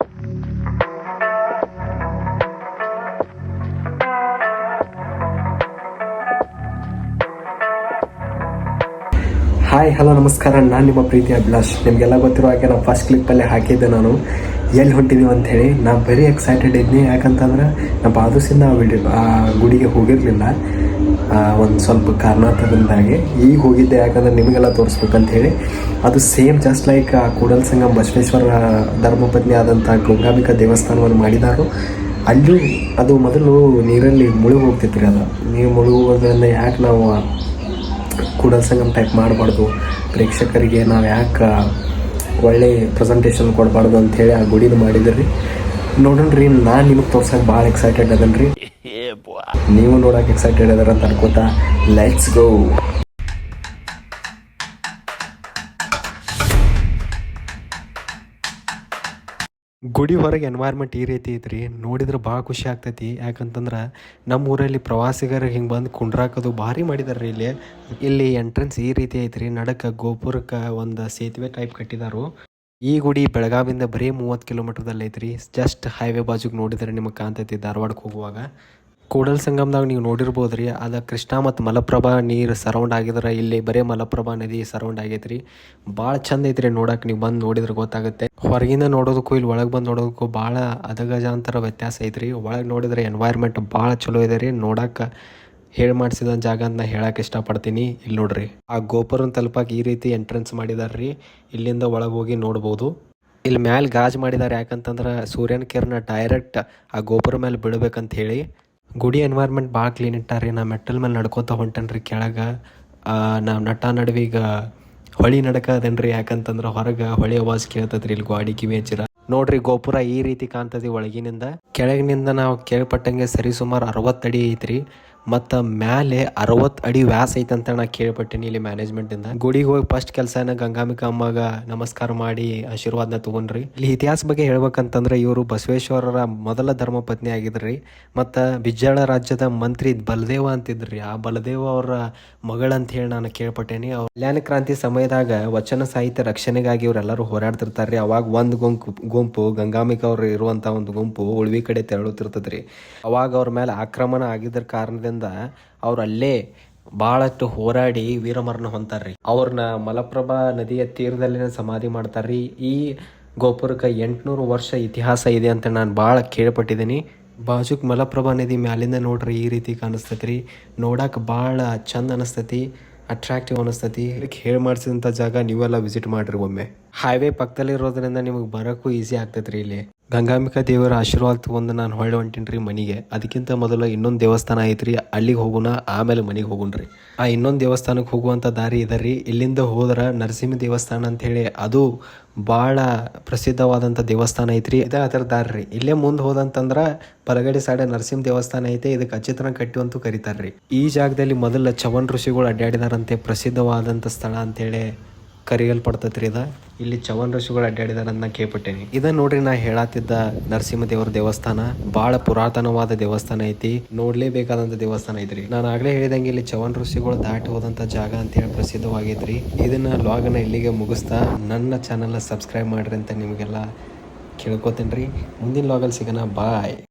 Hi hello ನಮಸ್ಕಾರ. ನಾನು ನಿಮ್ಮ ಪ್ರೀತಿ ಅಭಿಲಾಷ್. ನಿಮಗೆಲ್ಲ ಗೊತ್ತಿರೋ ಹಾಗೆ ನಾನು ಫಸ್ಟ್ ಕ್ಲಿಪ್ಪಲ್ಲೇ ಹಾಕಿದ್ದೆ ನಾನು. ಎಲ್ಲಿ ಅಂತ ಹೇಳಿ ನಾನು ವೆರಿ ಎಕ್ಸೈಟೆಡ್ ಇದ್ದೀನಿ ಯಾಕಂತಂದ್ರೆ ನಮ್ಮ ಬಾದುಸಿಂದ ಆ ವಿಡಿಯೋ ಆ ಗುಡಿಗೆ ಹೋಗಿರಲಿಲ್ಲ. ಒಂದು ಸ್ವಲ್ಪ ಕಾರಣಾಂತರದಿಂದಾಗಿ. ಈಗ ಹೋಗಿದ್ದೆ ಯಾಕಂದ್ರೆ ನಿಮಗೆಲ್ಲ ತೋರಿಸ್ಬೇಕಂತ ಹೇಳಿ. ಅದು ಸೇಮ್ ಜಸ್ಟ್ ಲೈಕ್ ಆ, ಕೂಡಲ್ ಸಂಗಮ್ ಬಸವೇಶ್ವರ ಧರ್ಮಪತ್ನಿ ಆದಂಥ ಗಂಗಾಂಬಿಕಾ ದೇವಸ್ಥಾನವನ್ನು ಮಾಡಿದಾರು. ಅಲ್ಲೂ ಅದು ಮೊದಲು ನೀರಲ್ಲಿ ಮುಳುಗಿ ಹೋಗ್ತಿತ್ತು ರೀ ಅದು. ನೀವು ಮುಳುಗೋದ್ರಿಂದ ಯಾಕೆ ನಾವು ಕೂಡಲ್ ಸಂಗಮ್ ಟೈಪ್ ಮಾಡಬಾರ್ದು? ಪ್ರೇಕ್ಷಕರಿಗೆ ನಾವು ಯಾಕೆ ಒಳ್ಳೆ ಪ್ರೆಸೆಂಟೇಷನ್ ಕೊಡಬಾರ್ದು ಹೇಳಿ ಆ ಗುಡಿನ ಮಾಡಿದ್ರಿ. ನೋಡೋಣ್ರಿ ನಾನು ನಿಮಗೆ ತೋರ್ಸಕ್ಕೆ ಭಾಳ ಎಕ್ಸೈಟೆಡ್ ಅದನ್ರಿ. ನೀವು ನೋಡಕ್ಕೆ ಎಕ್ಸೈಟೆಡ್ ಅದಾರ ಅಂತ ಅನ್ಕೋತಾ ಲೆಟ್ಸ್ ಗೋ ಗುಡಿ ಹೊರಗೆ ಎನ್ವೈರ್ಮೆಂಟ್ ಈ ರೀತಿ ಐತ್ರಿ, ನೋಡಿದ್ರೆ ಭಾಳ ಖುಷಿ ಆಗ್ತೈತಿ. ಯಾಕಂತಂದ್ರೆ ನಮ್ಮ ಊರಲ್ಲಿ ಪ್ರವಾಸಿಗರು ಹಿಂಗೆ ಬಂದು ಕುಂಡ್ರಾಕೋದು ಭಾರಿ ಮಾಡಿದಾರೆ ಇಲ್ಲಿ. ಇಲ್ಲಿ ಎಂಟ್ರೆನ್ಸ್ ಈ ರೀತಿ ಐತ್ರಿ, ನಡಕ ಗೋಪುರಕ್ಕೆ ಒಂದು ಸೇತುವೆ ಟೈಪ್ ಕಟ್ಟಿದಾರು. ಈ ಗುಡಿ ಬೆಳಗಾವಿಂದ ಬರೀ ಮೂವತ್ತು ಕಿಲೋಮೀಟರ್ದಲ್ಲಿ ಐತ್ರಿ ಜಸ್ಟ್ ಹೈವೇ ಬಾಜುಗೆ ನೋಡಿದ್ರೆ ನಿಮಗೆ ಕಾಣ್ತೈತಿ ಧಾರವಾಡಕ್ಕೆ ಹೋಗುವಾಗ. ಕೂಡಲ್ ಸಂಗಮದಾಗ ನೀವು ನೋಡಿರ್ಬೋದು ರೀ ಅದು ಕೃಷ್ಣ ಮತ್ತು ಮಲಪ್ರಭಾ ನೀರು ಸರೌಂಡ್ ಆಗಿದ್ರೆ, ಇಲ್ಲಿ ಬರೇ ಮಲಪ್ರಭಾ ನದಿ ಸರೌಂಡ್ ಆಗೈತೆ ರೀ ಭಾಳ ಚಂದ ಐತ್ರಿ ನೋಡಕ್ಕೆ ನೀವು ಬಂದು ನೋಡಿದ್ರೆ ಗೊತ್ತಾಗುತ್ತೆ. ಹೊರಗಿಂದ ನೋಡೋದಕ್ಕೂ, ಇಲ್ಲಿ ಒಳಗೆ ಬಂದು ನೋಡೋದಕ್ಕೂ ಭಾಳ ಅದಗಜಾಂತರ ವ್ಯತ್ಯಾಸ ಐತ್ರಿ. ಒಳಗೆ ನೋಡಿದ್ರೆ ಎನ್ವೈರ್ಮೆಂಟ್ ಭಾಳ ಚಲೋ ಇದೆ ರೀ ನೋಡಕ್ಕೆ ಹೇಳಿ ಮಾಡಿಸಿದ ಜಾಗ ಅಂತ ಹೇಳಕ್ಕೆ ಇಷ್ಟಪಡ್ತೀನಿ. ಇಲ್ಲಿ ನೋಡ್ರಿ, ಆ ಗೋಪುರನ ತಲುಪಕ್ಕೆ ಈ ರೀತಿ ಎಂಟ್ರೆನ್ಸ್ ಮಾಡಿದಾರೆ ರೀ, ಇಲ್ಲಿಂದ ಒಳಗೆ ಹೋಗಿ ನೋಡ್ಬೋದು. ಇಲ್ಲಿ ಮ್ಯಾಲೆ ಗಾಜ್ ಮಾಡಿದ್ದಾರೆ ಯಾಕಂತಂದ್ರೆ ಸೂರ್ಯನ ಕಿರಣ ಡೈರೆಕ್ಟ್ ಆ ಗೋಪುರ ಮೇಲೆ ಬೀಳ್ಬೇಕಂತ ಹೇಳಿ. ಗುಡಿ ಎನ್ವೈರ್ಮೆಂಟ್ ಭಾಳ ಕ್ಲೀನ್ ಇಟ್ಟಾರಿ ನಾ ಮೆಟ್ಟಲ್ ಮೇಲೆ ನಡ್ಕೋತ ಹೊಂಟನ್ರಿ ಕೆಳಗೆ. ನಾವು ನಟ ನಡುವಿಗೆ ಹೊಳಿ ನಡಕ ಅದೇನ್ರಿ ಯಾಕಂತಂದ್ರೆ ಹೊರಗೆ ಹೊಳಿ ಅವಾಜ್ ಕೇಳ್ತದ್ರಿ ಇಲ್ಲಿ ಗಾಡಿ ಕಿವಿ ಹಚ್ಚಿರ ನೋಡ್ರಿ ಗೋಪುರ ಈ ರೀತಿ ಕಾಣ್ತದೆ ಒಳಗಿನಿಂದ. ಕೆಳಗಿನಿಂದ ನಾವು ಕೇಳ್ಪಟ್ಟಂಗೆ ಸರಿ ಸುಮಾರು ಅಡಿ ಐತ್ರಿ. ಮತ್ತು ಮ್ಯಾಲೆ ಅರವತ್ತು ಅಡಿ ವ್ಯಾಸ ಐತಂತ ನಾ ಕೇಳ್ಪಟ್ಟೀನಿ ಇಲ್ಲಿ ಮ್ಯಾನೇಜ್ಮೆಂಟಿಂದ ಗುಡಿಗೆ ಹೋಗಿ ಫಸ್ಟ್ ಕೆಲಸನ ಗಂಗಾಂಬಿಕಾ ಅಮ್ಮಗ ನಮಸ್ಕಾರ ಮಾಡಿ ಆಶೀರ್ವಾದನ ತಗೊಂಡ್ರಿ. ಇಲ್ಲಿ ಇತಿಹಾಸ ಬಗ್ಗೆ ಹೇಳ್ಬೇಕಂತಂದ್ರೆ ಇವರು ಬಸವೇಶ್ವರರ ಮೊದಲ ಧರ್ಮಪತ್ನಿ ಆಗಿದ್ರಿ. ಮತ್ತು ಬಿಜ್ಜಾಳ ರಾಜ್ಯದ ಮಂತ್ರಿ ಬಲದೇವ ಅಂತಿದ್ರಿ. ಆ ಬಲದೇವ ಅವರ ಮಗಳಂತ ಹೇಳಿ ನಾನು ಕೇಳ್ಪಟ್ಟೇನಿ. ಅವ್ರ ಕಲ್ಯಾಣ ಕ್ರಾಂತಿ ಸಮಯದಾಗ ವಚನ ಸಾಹಿತ್ಯ ರಕ್ಷಣೆಗಾಗಿ ಇವರೆಲ್ಲರೂ ಹೋರಾಡ್ತಿರ್ತಾರ್ರಿ. ಅವಾಗ ಒಂದು ಗುಂಪು ಗುಂಪು ಗಂಗಾಂಬಿಕಾ ಅವ್ರು ಇರುವಂಥ ಒಂದು ಗುಂಪು ಉಳ್ವಿ ಕಡೆ ತೆರಳುತ್ತಿರ್ತದ್ರಿ. ಅವಾಗ ಅವ್ರ ಮೇಲೆ ಆಕ್ರಮಣ ಆಗಿದ್ರ ಕಾರಣದಿಂದ ಅವ್ರು ಅಲ್ಲೇ ಬಹಳಷ್ಟು ಹೋರಾಡಿ ವೀರಮರಣ ಹೊಂತಾರ್ರಿ. ಅವ್ರನ್ನ ಮಲಪ್ರಭಾ ನದಿಯ ತೀರದಲ್ಲಿನ ಸಮಾಧಿ ಮಾಡ್ತಾರ್ರಿ. ಈ ಗೋಪುರಕ್ಕೆ ಎಂಟುನೂರು ವರ್ಷ ಇತಿಹಾಸ ಇದೆ ಅಂತ ನಾನು ಭಾಳ ಕೇಳ್ಪಟ್ಟಿದ್ದೀನಿ ಬಾಜುಕ್ ಮಲಪ್ರಭಾ ನದಿ ಮ್ಯಾಲಿಂದ ನೋಡ್ರಿ ಈ ರೀತಿ ಕಾಣಿಸ್ತೈತ್ರಿ. ರೀ ನೋಡಕ್ಕೆ ಭಾಳ ಚಂದ ಅನಿಸ್ತೈತಿ ಅಟ್ರಾಕ್ಟಿವ್ ಅನಿಸ್ತೈತಿ. ಹೇಳಿ ಮಾಡಿಸಿದಂಥ ಜಾಗ ನೀವೆಲ್ಲ ವಿಸಿಟ್ ಮಾಡ್ರಿ ಒಮ್ಮೆ. ಹೈವೇ ಪಕ್ಕದಲ್ಲಿರೋದ್ರಿಂದ ನಿಮಗೆ ಬರೋಕ್ಕೂ ಈಸಿ ಆಗ್ತೈತ್ರಿ ಇಲ್ಲಿ. ಗಂಗಾಂಬಿಕಾ ದೇವರ ಆಶೀರ್ವಾದ ತಗೊಂಡು ನಾನು ಹೊಳ್ಳಿ ಹೊಂಟೀನಿ ರೀ ಮನೆಗೆ. ಅದಕ್ಕಿಂತ ಮೊದಲು ಇನ್ನೊಂದು ದೇವಸ್ಥಾನ ಐತ್ರಿ, ಅಲ್ಲಿಗೆ ಹೋಗೋಣ ಆಮೇಲೆ ಮನೆಗೆ ಹೋಗೋಣ್ರಿ ಆ ಇನ್ನೊಂದು ದೇವಸ್ಥಾನಕ್ಕೆ ಹೋಗುವಂಥ ದಾರಿ ಇದೆ ರೀ ಇಲ್ಲಿಂದ ಹೋದ್ರೆ ನರಸಿಂಹ ದೇವಸ್ಥಾನ ಅಂಥೇಳಿ ಅದು ಭಾಳ ಪ್ರಸಿದ್ಧವಾದಂಥ ದೇವಸ್ಥಾನ ಐತ್ರಿ. ಇದೇ ಅದರ ದಾರಿ ರೀ ಇಲ್ಲೇ ಮುಂದೆ ಹೋದಂತಂದ್ರೆ ಬಲಗಡೆ ಸೈಡ್ ನರಸಿಂಹ ದೇವಸ್ಥಾನ ಐತೆ ಇದಕ್ಕೆ ಅಚಿತ್ರನ ಕಟ್ಟಿ ಅಂತೂ ಕರೀತಾರ್ರಿ. ಈ ಜಾಗದಲ್ಲಿ ಮೊದಲ ಚವನ್ ಋಷಿಗಳು ಅಡ್ಡಾಡಿದಾರಂತೆ ಪ್ರಸಿದ್ಧವಾದಂಥ ಸ್ಥಳ ಅಂತೇಳಿ ಕರೆಯಲ್ಪಡ್ತೈತ್ರಿ ಇದ? ಇಲ್ಲಿ ಚವನ್ ಋಷಿಗಳು ಅಡ್ಡಾಡಿದಾರ ಅಂತ ಕೇಳ್ಪಟ್ಟೇನಿ. ಇದ ನೋಡ್ರಿ ನಾ ಹೇಳತ್ತಿದ್ದ ನರಸಿಂಹ ದೇವರ ದೇವಸ್ಥಾನ ಬಹಳ ಪುರಾತನವಾದ ದೇವಸ್ಥಾನ ಐತಿ. ನೋಡ್ಲೇಬೇಕಾದಂತ ದೇವಸ್ಥಾನ ಐತ್ರಿ ನಾನು ಆಗ್ಲೇ ಹೇಳಿದಂಗೆ ಇಲ್ಲಿ ಚವನ್ ಋಷಿಗಳು ದಾಟಿ ಹೋದಂತ ಜಾಗ ಅಂತ ಹೇಳಿ ಪ್ರಸಿದ್ಧವಾಗೈತ್ರಿ ಇದನ್ನ ಲಾಗನ ಇಲ್ಲಿಗೆ ಮುಗಿಸ್ತಾ ನನ್ನ ಚಾನಲ್ ಸಬ್ಸ್ಕ್ರೈಬ್ ಮಾಡ್ರಿ ಅಂತ ನಿಮಗೆಲ್ಲ ಕೇಳ್ಕೊತೇನ್ರಿ. ಮುಂದಿನ ಲಾಗಲ್ಲಿ ಸಿಗೋಣ. ಬಾಯ್